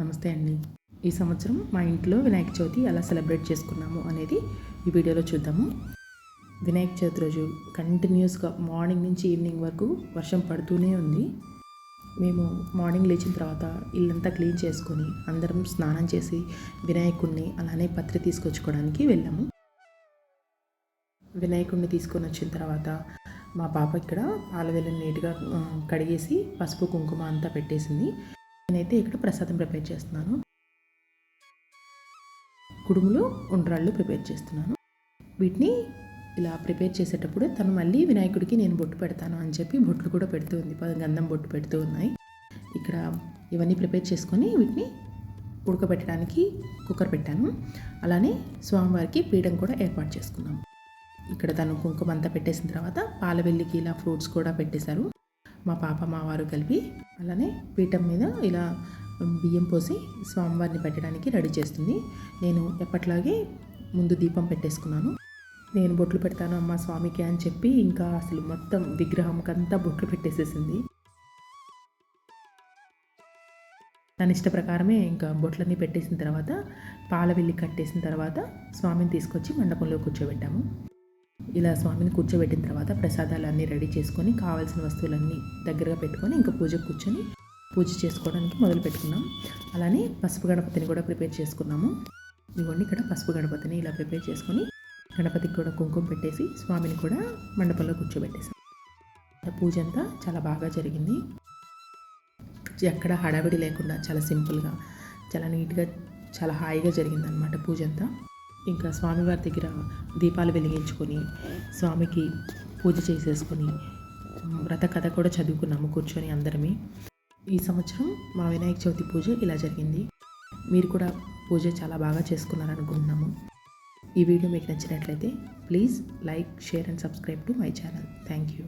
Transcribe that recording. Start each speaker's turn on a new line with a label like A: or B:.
A: నమస్తే అండి. ఈ సంవత్సరం మా ఇంట్లో వినాయక చవితి ఎలా సెలబ్రేట్ చేసుకున్నాము అనేది ఈ వీడియోలో చూద్దాము. వినాయక చవితి రోజు కంటిన్యూస్గా మార్నింగ్ నుంచి ఈవినింగ్ వరకు వర్షం పడుతూనే ఉంది. మేము మార్నింగ్ లేచిన తర్వాత ఇల్లంతా క్లీన్ చేసుకొని అందరం స్నానం చేసి వినాయకుడిని అలానే పత్రి తీసుకొచ్చుకోవడానికి వెళ్ళాము. వినాయకుడిని తీసుకొని వచ్చిన తర్వాత మా పాప ఇక్కడ పాలవెల్లని నీట్గా కడిగేసి పసుపు కుంకుమ అంతా పెట్టేసింది. నేనైతే ఇక్కడ ప్రసాదం ప్రిపేర్ చేస్తున్నాను. కుడుములు ఉండ్రాళ్ళు ప్రిపేర్ చేస్తున్నాను. వీటిని ఇలా ప్రిపేర్ చేసేటప్పుడు తను మళ్ళీ వినాయకుడికి నేను బొట్టు పెడతాను అని చెప్పి బొట్లు కూడా పెడుతూ ఉంది. గంధం బొట్టు పెడుతూ ఉన్నాయి. ఇక్కడ ఇవన్నీ ప్రిపేర్ చేసుకొని వీటిని ఉడకబెట్టడానికి కుక్కర్ పెట్టాను. అలానే స్వామివారికి పీఠం కూడా ఏర్పాటు చేసుకున్నాం. ఇక్కడ తను కుంకుమ అంతా పెట్టేసిన తర్వాత పాలవెల్లికి ఇలా ఫ్రూట్స్ కూడా పెట్టేశారు. మా పాప మా వారు కలిపి అలానే పీఠం మీద ఇలా బియ్యం పోసి స్వామివారిని పెట్టడానికి రెడీ చేస్తుంది. నేను ఎప్పట్లాగే ముందు దీపం పెట్టేసుకున్నాను. నేను బొట్లు పెడతాను అమ్మ స్వామికి అని చెప్పి ఇంకా అసలు మొత్తం విగ్రహంకంతా బొట్లు పెట్టేసేసింది. తన ఇష్ట ప్రకారమే ఇంకా బొట్లన్నీ పెట్టేసిన తర్వాత పాల వెళ్ళి కట్టేసిన తర్వాత స్వామిని తీసుకొచ్చి మండపంలో కూర్చోబెట్టాము. ఇలా స్వామిని కూర్చోబెట్టిన తర్వాత ప్రసాదాలు అన్నీ రెడీ చేసుకొని కావాల్సిన వస్తువులన్నీ దగ్గరగా పెట్టుకొని ఇంకా పూజ కూర్చొని పూజ చేసుకోవడానికి మొదలు పెట్టుకున్నాం. అలానే పసుపు గణపతిని కూడా ప్రిపేర్ చేసుకున్నాము. ఇదిగోండి ఇక్కడ పసుపు గణపతిని ఇలా ప్రిపేర్ చేసుకొని గణపతికి కూడా కుంకుమ పెట్టేసి స్వామిని కూడా మండపంలో కూర్చోబెట్టేసాం పూజ అంతా చాలా బాగా జరిగింది. ఎక్కడ హడావిడి లేకుండా చాలా సింపుల్గా చాలా నీట్గా చాలా హాయిగా జరిగిందనమాట పూజ అంతా. ఇంకా స్వామివారి దగ్గర దీపాలు వెలిగించుకొని స్వామికి పూజ చేసేసుకొని వ్రత కథ కూడా చదువుకున్నాము కూర్చొని అందరమే. ఈ సంవత్సరం మా వినాయక చవితి పూజ ఇలా జరిగింది. మీరు కూడా పూజ చాలా బాగా చేసుకున్నారనుకుంటున్నాము. ఈ వీడియో మీకు నచ్చినట్లయితే please like share and subscribe to my channel. Thank you.